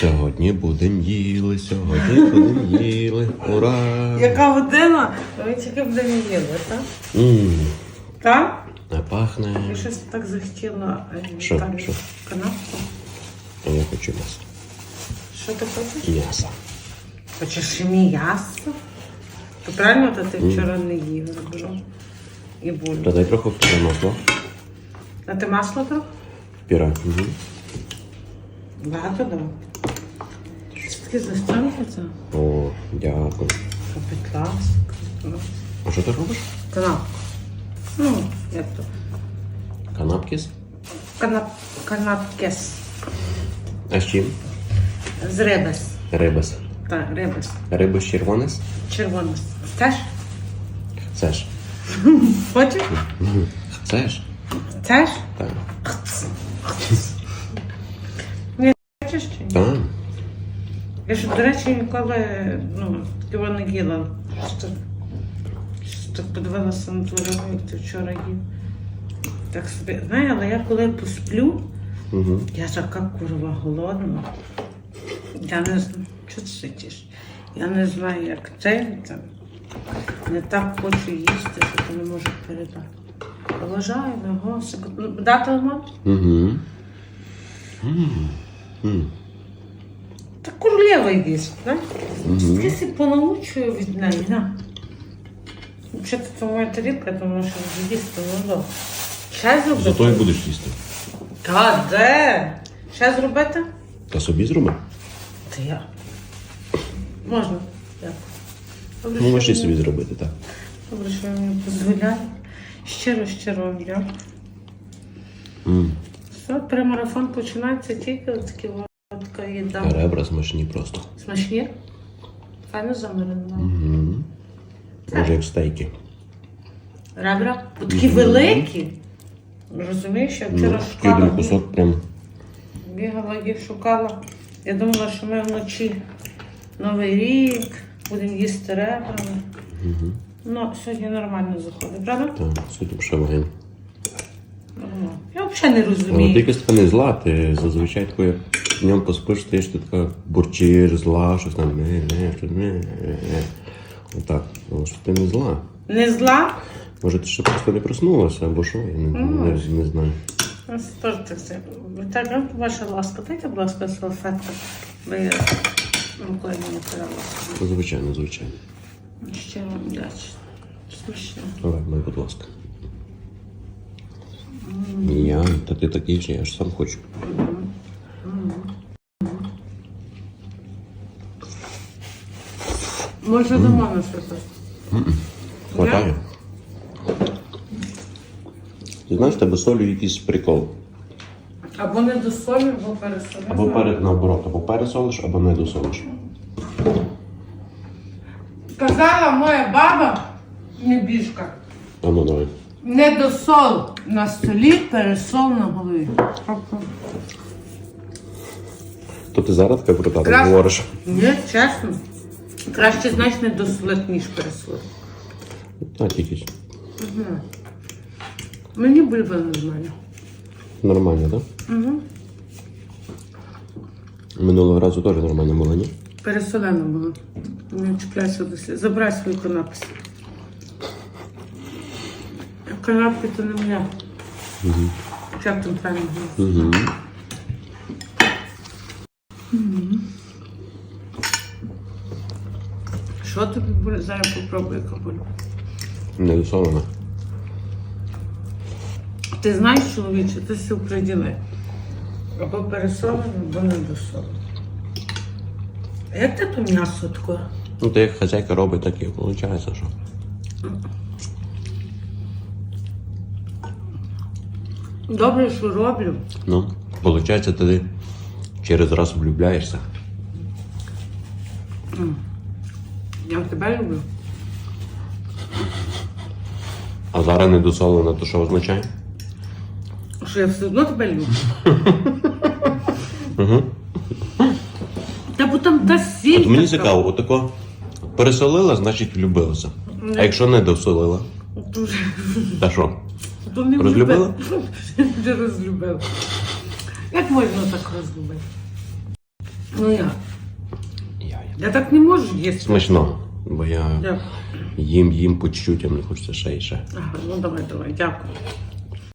Сьогодні будем їли, сьогодні будем їли. Ура! Яка година? Ви тільки б не їли, так? Ммм, Так? не пахне. Я щось так захотіла е, Що? Що? канапку. А я хочу м'ясо. Що ти хочеш? М'ясо. Хочеш м'ясо? То правильно, то ти вчора не їв, добро. І Та булю. дай трохи вкуси масло. А ти масло трохи? Піра. Угу. Багато дав. Що таке застонки це? О, дякую. Будь ласка. А що ти робиш? Канапку. Ну, як то? Канапкіс? Канап... Канапкес. А з чим? З ребес. Рибас. Так, ребес. Рибас червонес? Червоне. Теж? Chcesz? Хочеш? Chcesz? Теж? Так. Хочеш чи ні? Так. Я ж, до речі, ніколи ну, його не їла. Просто, щось так подивилася на твою рибу, як ти вчора їв. Так собі. Знаю, але я коли посплю, Угу. я така курва голодна. Я не знаю, що ти сидиш? Я не знаю, як це. Там. Не так хочу їсти, що ти не можу передати. Поважаю, його. Дати лимон? Угу. Та королева їсть, знаєш? Я себе понаучую від неї, на. Що це моя тарілка, тому що вже їсти до. Ще зробити? Зато і будеш їсти. Та де? Ще зробити? Та собі зроби. Та я. Можна. Дякую. Ну, можеш і собі зробити, так. Добре, що ви мені дозволяєте. Щиро, щиро вам дякую. Все, перемарафон починається тільки от такі така. Ребра смачні просто. Смачні? Файно замариновано. Угу. Може, як стейки. Ребра такі великі. Розумієш, я вчора Ну, шукала, кусок прям. бігала їх шукала. Я думала, що ми вночі Новий рік, будемо їсти ребрами. Ну, сьогодні нормально заходить, правда? Так, сьогодні ще Я взагалі не ти розумію. така не зла, ти зазвичай такою днем поспиш, ти ж ти така бурчиш, зла, щось там. Не, не, щось не, не, не. Отак. Але що ти не зла. Не зла? Може, ти ще просто не проснулася, або що, я не, не, не знаю. Ось теж так от ваша ласка, дайте, будь ласка, салфетку. Бо я рукою не натирала. Звичайно, звичайно. Ще вам вдячна. Смачно. Давай, дай, будь ласка. Я, та ти такий же, я ж сам хочу. Може, до мами щось. Хватає. Ти знаєш, тебе з солью якийсь прикол. Або не до солі, або пересолі. Або перед наоборот, або пересолиш, або не досолиш. Сказала моя баба, небіжка, А ну давай. не до сол на столі, пересол на голові. То ти зараз таке про тата говориш. Ні, чесно. Краще, знаєш, не досолити, ніж пересолити. А, тільки ж. Мені бульба нормально. Нормально, так? Угу. Минулого разу теж нормально було, ні? Пересолено було. Не чіпляйся до слід. Забирай свої канапки. Канапки то не моя. Угу. Як там правильно було? Угу. Що тобі буде? Зараз попробую кабулю. Не досолено. Ти знаєш, чоловіче, ти все приділи. Або пересолено, або не досолено. Як ти то м'ясо таке? Ну, ти як хазяйка робить, так і виходить, що. Добре, що роблю. Ну, виходить, ти через раз влюбляєшся. Я тебе люблю. А зараз не досолено, то що означає? Що я все одно тебе люблю. Та бо там та сіль. От мені така. цікаво, отако пересолила, значить влюбилася. А якщо не досолила, Дуже. та що? То не Розлюбила? Вже розлюбила. Як можна так розлюбити? Ну як? Я, так не можу їсти. Смачно, бо я Дякую. їм їм по чуть-чуть, а мені хочеться ще і ще. Ага, ну давай, давай, дякую.